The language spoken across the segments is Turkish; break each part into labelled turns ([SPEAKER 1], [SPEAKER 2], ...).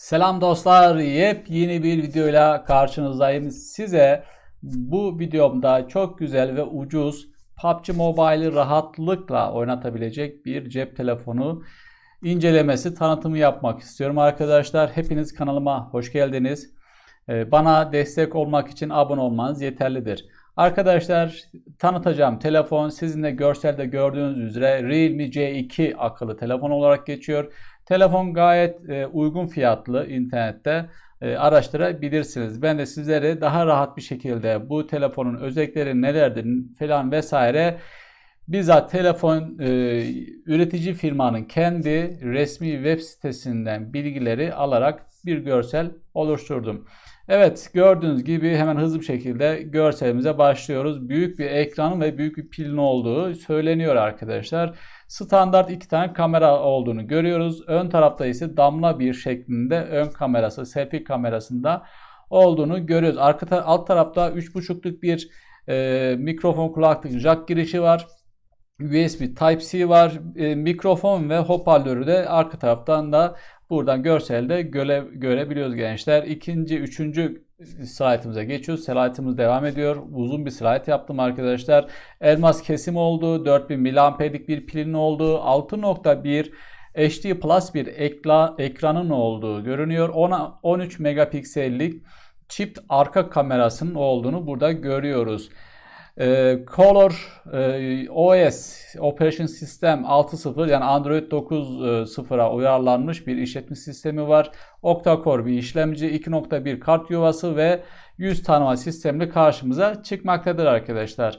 [SPEAKER 1] Selam dostlar, yepyeni bir videoyla karşınızdayım. Size bu videomda çok güzel ve ucuz PUBG Mobile'ı rahatlıkla oynatabilecek bir cep telefonu incelemesi, tanıtımı yapmak istiyorum arkadaşlar. Hepiniz kanalıma hoş geldiniz. Ee, Bana destek olmak için abone olmanız yeterlidir. Arkadaşlar tanıtacağım telefon sizin de görselde gördüğünüz üzere Realme C2 akıllı telefon olarak geçiyor. Telefon gayet e, uygun fiyatlı internette e, araştırabilirsiniz. Ben de sizlere daha rahat bir şekilde bu telefonun özellikleri nelerdir falan vesaire bizzat telefon e, üretici firmanın kendi resmi web sitesinden bilgileri alarak bir görsel oluşturdum. Evet gördüğünüz gibi hemen hızlı bir şekilde görselimize başlıyoruz. Büyük bir ekranın ve büyük bir pilin olduğu söyleniyor arkadaşlar. Standart iki tane kamera olduğunu görüyoruz. Ön tarafta ise damla bir şeklinde ön kamerası, selfie kamerasında olduğunu görüyoruz. Arka ta- alt tarafta 3.5'luk bir e, mikrofon kulaklık jack girişi var. USB Type-C var. E, mikrofon ve hoparlörü de arka taraftan da buradan görselde göre, görebiliyoruz gençler. İkinci, üçüncü slaytımıza geçiyoruz. Slaytımız devam ediyor. Uzun bir slayt yaptım arkadaşlar. Elmas kesim oldu. 4000 miliamperlik bir pilin olduğu. 6.1 HD Plus bir ekla, ekranın olduğu görünüyor. Ona 13 megapiksellik çift arka kamerasının olduğunu burada görüyoruz. Ee, Color e, OS Operation System 6.0 yani Android 9.0'a uyarlanmış bir işletim sistemi var. Octa-core bir işlemci, 2.1 kart yuvası ve yüz tanıma sistemli karşımıza çıkmaktadır arkadaşlar.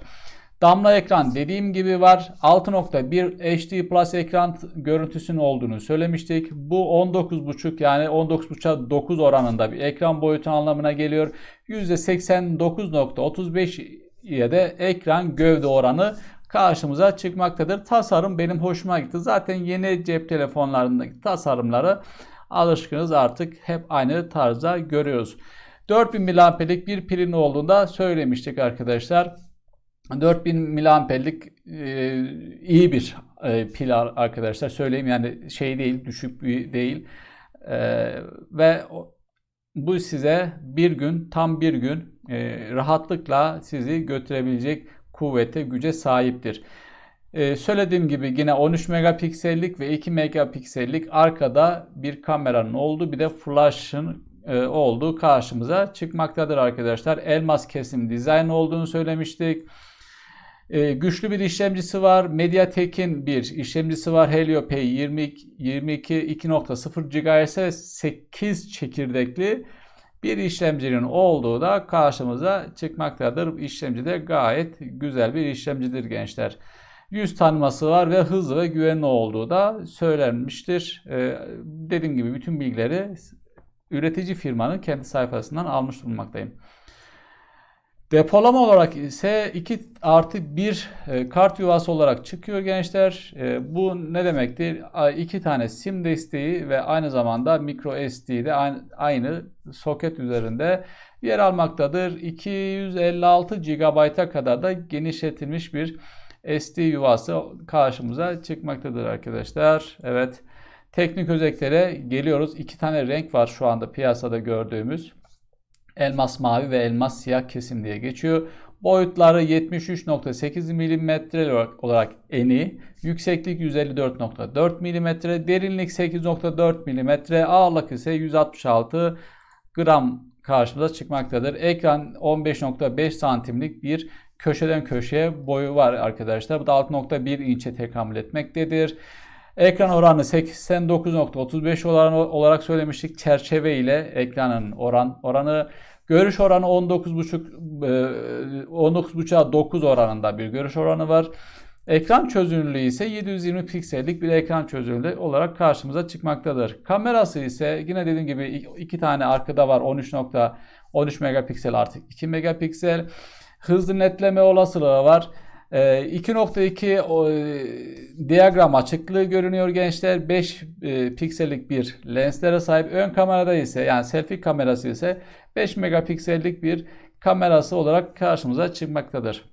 [SPEAKER 1] Damla ekran dediğim gibi var. 6.1 HD Plus ekran görüntüsünün olduğunu söylemiştik. Bu 19.5 yani 19.5'a 9 oranında bir ekran boyutu anlamına geliyor. %89.35 ile de ekran gövde oranı karşımıza çıkmaktadır. Tasarım benim hoşuma gitti. Zaten yeni cep telefonlarındaki tasarımları alışkınız artık hep aynı tarzda görüyoruz. 4000 miliamperlik bir pilin olduğunda söylemiştik arkadaşlar. 4000 miliamperlik e, iyi bir e, pil arkadaşlar söyleyeyim yani şey değil düşük bir değil e, ve bu size bir gün tam bir gün e, rahatlıkla sizi götürebilecek kuvvete güce sahiptir. Ee, söylediğim gibi yine 13 megapiksellik ve 2 megapiksellik arkada bir kameranın olduğu bir de flash'ın e, olduğu karşımıza çıkmaktadır arkadaşlar. Elmas kesim dizayn olduğunu söylemiştik. E, güçlü bir işlemcisi var. MediaTek'in bir işlemcisi var. Helio P22 22 2.0 GHz 8 çekirdekli bir işlemcinin olduğu da karşımıza çıkmaktadır. İşlemci de gayet güzel bir işlemcidir gençler. Yüz tanıması var ve hızlı ve güvenli olduğu da söylenmiştir. Ee, dediğim gibi bütün bilgileri üretici firmanın kendi sayfasından almış bulunmaktayım. Depolama olarak ise 2 artı 1 e, kart yuvası olarak çıkıyor gençler. E, bu ne demektir? İki tane sim desteği ve aynı zamanda micro SD de aynı soket üzerinde yer almaktadır. 256 GB'a kadar da genişletilmiş bir SD yuvası karşımıza çıkmaktadır arkadaşlar. Evet. Teknik özelliklere geliyoruz. İki tane renk var şu anda piyasada gördüğümüz elmas mavi ve elmas siyah kesim diye geçiyor. Boyutları 73.8 mm olarak eni, yükseklik 154.4 mm, derinlik 8.4 mm, ağırlık ise 166 gram karşımıza çıkmaktadır. Ekran 15.5 santimlik bir köşeden köşeye boyu var arkadaşlar. Bu da 6.1 inçe tekamül etmektedir. Ekran oranı 89.35 olarak söylemiştik. Çerçeve ile ekranın oran oranı görüş oranı 19.5 19.5'a 9 oranında bir görüş oranı var. Ekran çözünürlüğü ise 720 piksellik bir ekran çözünürlüğü olarak karşımıza çıkmaktadır. Kamerası ise yine dediğim gibi iki tane arkada var 13.13 megapiksel artık 2 megapiksel. Hızlı netleme olasılığı var. 2.2 ee, e, diyagram açıklığı görünüyor gençler. 5 e, piksellik bir lenslere sahip. Ön kamerada ise yani selfie kamerası ise 5 megapiksellik bir kamerası olarak karşımıza çıkmaktadır.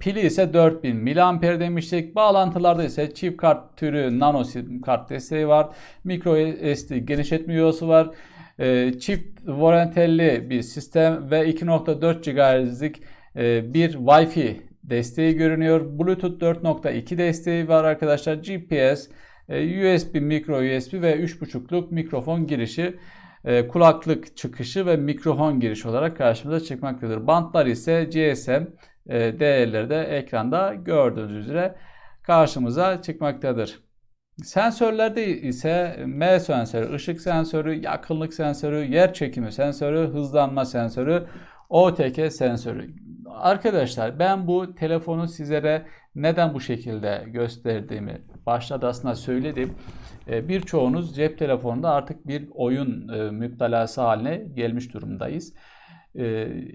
[SPEAKER 1] Pili ise 4000 mAh demiştik. Bağlantılarda ise çift kart türü nano sim kart desteği var. Micro SD genişletme yuvası var. Ee, çift volantelli bir sistem ve 2.4 GHz'lik e, bir Wi-Fi desteği görünüyor. Bluetooth 4.2 desteği var arkadaşlar. GPS, e, USB, micro USB ve 3.5'luk mikrofon girişi e, kulaklık çıkışı ve mikrofon girişi olarak karşımıza çıkmaktadır. Bantlar ise GSM e, değerleri de ekranda gördüğünüz üzere karşımıza çıkmaktadır. Sensörlerde ise M sensörü, ışık sensörü, yakınlık sensörü, yer çekimi sensörü, hızlanma sensörü, OTK sensörü. Arkadaşlar ben bu telefonu sizlere neden bu şekilde gösterdiğimi başta aslında söyledim. E, birçoğunuz cep telefonunda artık bir oyun e, müptelası haline gelmiş durumdayız. E,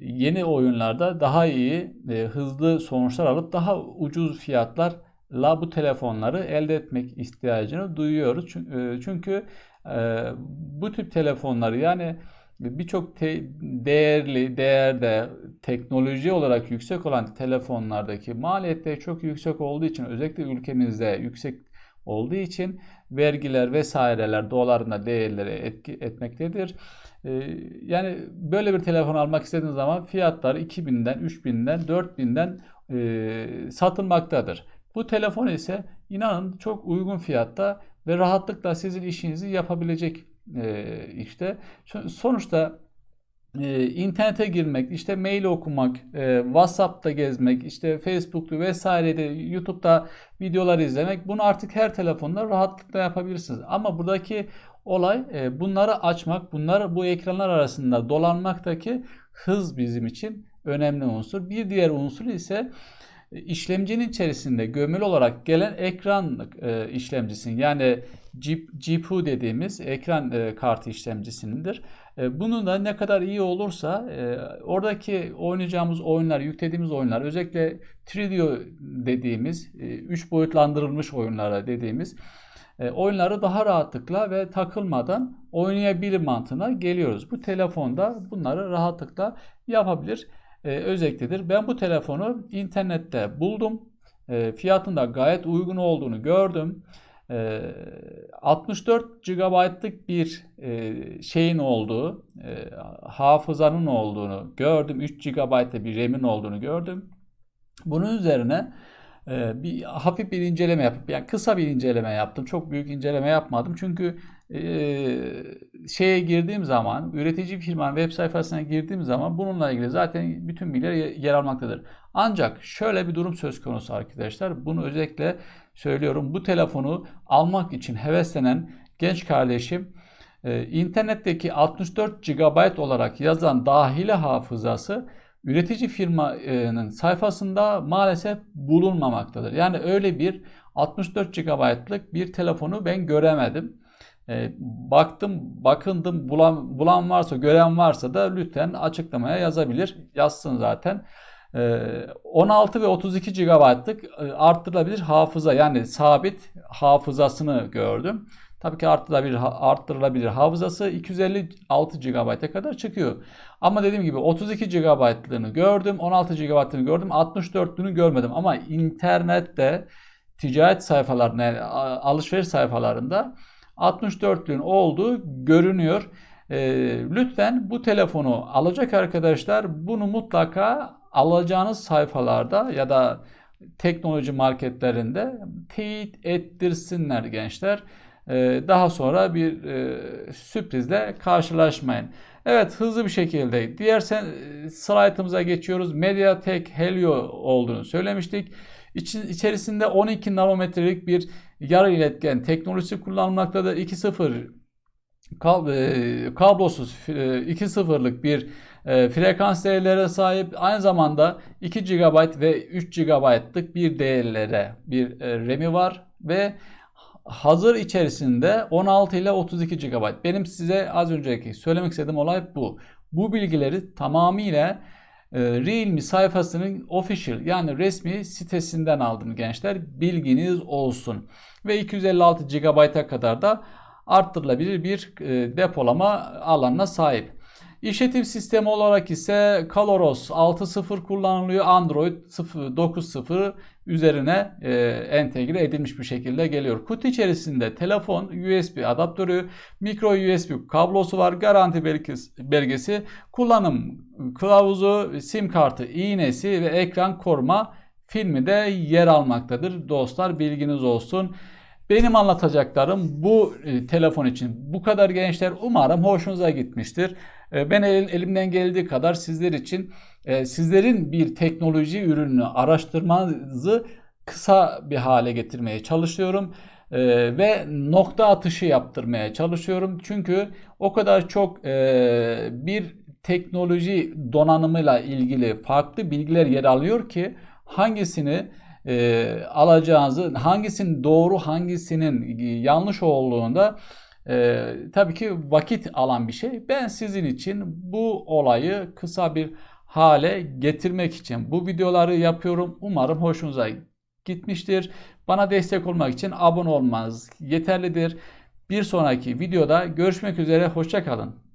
[SPEAKER 1] yeni oyunlarda daha iyi, hızlı sonuçlar alıp daha ucuz fiyatlarla bu telefonları elde etmek ihtiyacını duyuyoruz. Çünkü bu tip telefonları yani birçok değerli, değerde, teknoloji olarak yüksek olan telefonlardaki maliyette çok yüksek olduğu için özellikle ülkemizde yüksek olduğu için vergiler vesaireler dolarına değerleri etki etmektedir. Ee, yani böyle bir telefon almak istediğiniz zaman fiyatlar 2000'den, 3000'den, 4000'den e, satılmaktadır. Bu telefon ise inanın çok uygun fiyatta ve rahatlıkla sizin işinizi yapabilecek e, işte. Sonuçta e, internete girmek, işte mail okumak, e, WhatsApp'ta gezmek, işte Facebook'ta vesairede YouTube'da videolar izlemek bunu artık her telefonda rahatlıkla yapabilirsiniz. Ama buradaki olay e, bunları açmak, bunlar bu ekranlar arasında dolanmaktaki hız bizim için önemli unsur. Bir diğer unsur ise işlemcinin içerisinde gömülü olarak gelen ekran e, işlemcisinin yani GPU dediğimiz ekran e, kartı işlemcisindir. E, bunun da ne kadar iyi olursa e, oradaki oynayacağımız oyunlar, yüklediğimiz oyunlar özellikle 3D dediğimiz, 3 e, boyutlandırılmış oyunlara dediğimiz e, oyunları daha rahatlıkla ve takılmadan oynayabilir mantığına geliyoruz. Bu telefonda bunları rahatlıkla yapabilir e, özellikledir. Ben bu telefonu internette buldum. E, fiyatın da gayet uygun olduğunu gördüm. 64 ee, GB'lık bir e, şeyin olduğu, e, hafızanın olduğunu gördüm. 3 GB'da bir RAM'in olduğunu gördüm. Bunun üzerine e, bir hafif bir inceleme yapıp yani kısa bir inceleme yaptım. Çok büyük inceleme yapmadım. Çünkü şeye girdiğim zaman üretici firmanın web sayfasına girdiğim zaman bununla ilgili zaten bütün bilgiler yer almaktadır. Ancak şöyle bir durum söz konusu arkadaşlar. Bunu özellikle söylüyorum. Bu telefonu almak için heveslenen genç kardeşim e, internetteki 64 GB olarak yazan dahili hafızası üretici firmanın sayfasında maalesef bulunmamaktadır. Yani öyle bir 64 GB'lık bir telefonu ben göremedim. E, baktım, bakındım, bulan, bulan varsa, gören varsa da lütfen açıklamaya yazabilir. Yazsın zaten. 16 ee, ve 32 GB'lık e, arttırılabilir hafıza yani sabit hafızasını gördüm. Tabii ki arttırılabilir, arttırılabilir hafızası 256 GB'a kadar çıkıyor. Ama dediğim gibi 32 GB'lığını gördüm, 16 GB'lığını gördüm, 64'lüğünü görmedim. Ama internette ticaret sayfalarında, alışveriş sayfalarında 64'lüğün olduğu görünüyor. E, lütfen bu telefonu alacak arkadaşlar bunu mutlaka alacağınız sayfalarda ya da teknoloji marketlerinde teyit ettirsinler gençler. Ee, daha sonra bir e, sürprizle karşılaşmayın. Evet hızlı bir şekilde diğer sen, slaytımıza geçiyoruz. Mediatek Helio olduğunu söylemiştik. İçin, içerisinde 12 nanometrelik bir yarı iletken teknolojisi kullanılmaktadır. 2.0 kab e, kablosuz 2.0'lık e, bir e, frekans değerlere sahip aynı zamanda 2 GB ve 3 GB'lık bir değerlere bir e, RAM'i var ve hazır içerisinde 16 ile 32 GB. Benim size az önceki söylemek istediğim olay bu. Bu bilgileri tamamıyla e, Realme sayfasının official yani resmi sitesinden aldım gençler. Bilginiz olsun. Ve 256 GB'a kadar da arttırılabilir bir e, depolama alanına sahip. İşletim sistemi olarak ise ColorOS 6.0 kullanılıyor. Android 9.0 üzerine e, entegre edilmiş bir şekilde geliyor. Kutu içerisinde telefon, USB adaptörü, micro USB kablosu var, garanti belgesi, kullanım kılavuzu, sim kartı, iğnesi ve ekran koruma filmi de yer almaktadır. Dostlar bilginiz olsun. Benim anlatacaklarım bu e, telefon için bu kadar gençler. Umarım hoşunuza gitmiştir. E, ben el, elimden geldiği kadar sizler için e, sizlerin bir teknoloji ürününü araştırmanızı kısa bir hale getirmeye çalışıyorum. E, ve nokta atışı yaptırmaya çalışıyorum. Çünkü o kadar çok e, bir teknoloji donanımıyla ilgili farklı bilgiler yer alıyor ki hangisini e, alacağınızı, hangisinin doğru, hangisinin yanlış olduğunda e, tabii ki vakit alan bir şey. Ben sizin için bu olayı kısa bir hale getirmek için bu videoları yapıyorum. Umarım hoşunuza gitmiştir. Bana destek olmak için abone olmanız yeterlidir. Bir sonraki videoda görüşmek üzere. Hoşçakalın.